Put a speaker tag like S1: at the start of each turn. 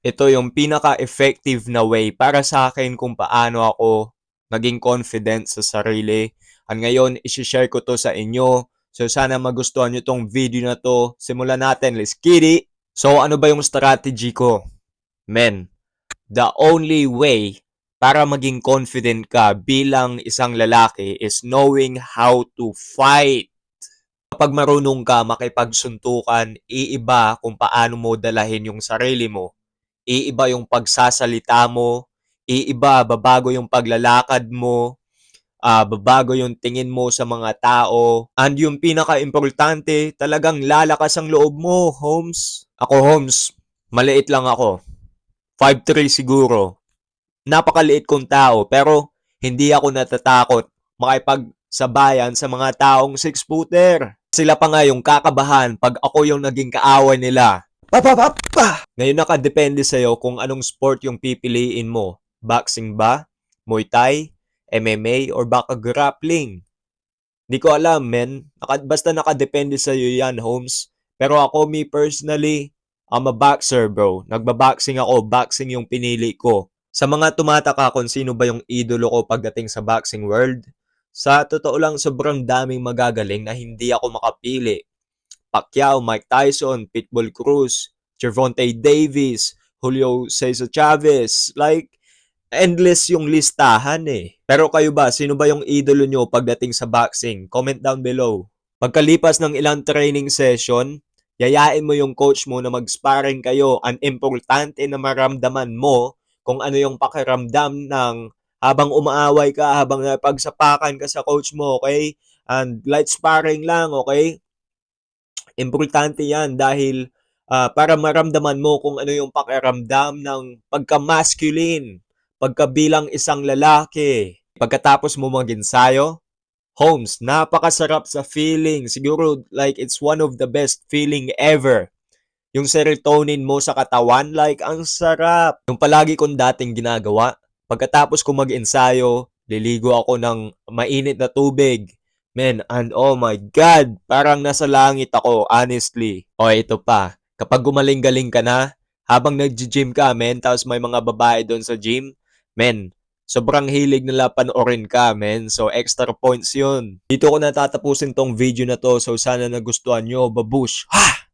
S1: ito yung pinaka-effective na way para sa akin kung paano ako naging confident sa sarili. At ngayon, isi-share ko to sa inyo. So sana magustuhan nyo tong video na to. Simulan natin. Let's get it! So ano ba yung strategy ko? Men, the only way para maging confident ka bilang isang lalaki is knowing how to fight. Kapag marunong ka makipagsuntukan, iiba kung paano mo dalahin yung sarili mo. Iiba yung pagsasalita mo, iiba, babago yung paglalakad mo, ah babago yung tingin mo sa mga tao. And yung pinaka-importante, talagang lalakas ang loob mo, Holmes. Ako, Holmes, maliit lang ako. 5'3 siguro. Napakaliit kong tao, pero hindi ako natatakot makipagsabayan sa mga taong six-footer. Sila pa nga yung kakabahan pag ako yung naging kaaway nila. Papapapa! Ngayon nakadepende sa'yo kung anong sport yung pipiliin mo. Boxing ba? Muay Thai? MMA? Or baka grappling? Di ko alam, men. Naka, basta nakadepende sa'yo yan, Holmes. Pero ako, me personally, I'm a boxer, bro. Nagbaboxing ako. Boxing yung pinili ko. Sa mga tumataka kung sino ba yung idolo ko pagdating sa boxing world, sa totoo lang sobrang daming magagaling na hindi ako makapili. Pacquiao, Mike Tyson, Pitbull Cruz, Gervonta Davis, Julio Cesar Chavez. Like, endless yung listahan eh. Pero kayo ba, sino ba yung idolo nyo pagdating sa boxing? Comment down below. Pagkalipas ng ilang training session, yayain mo yung coach mo na mag-sparring kayo. Ang importante na maramdaman mo kung ano yung pakiramdam ng habang umaaway ka, habang pagsapakan ka sa coach mo, okay? And light sparring lang, okay? Importante yan dahil ah, para maramdaman mo kung ano yung pakiramdam ng pagka-masculine, pagkabilang isang lalaki. Pagkatapos mo mag-ensayo, Holmes, napakasarap sa feeling. Siguro like it's one of the best feeling ever. Yung serotonin mo sa katawan, like ang sarap. Yung palagi kong dating ginagawa, pagkatapos ko mag-ensayo, liligo ako ng mainit na tubig. Men, and oh my God, parang nasa langit ako, honestly. O ito pa, kapag gumaling-galing ka na, habang nag-gym ka, men, tapos may mga babae doon sa gym, men, sobrang hilig nila panoorin ka, men. So, extra points yun. Dito ko natatapusin tong video na to, so sana nagustuhan nyo. Babush! Ha!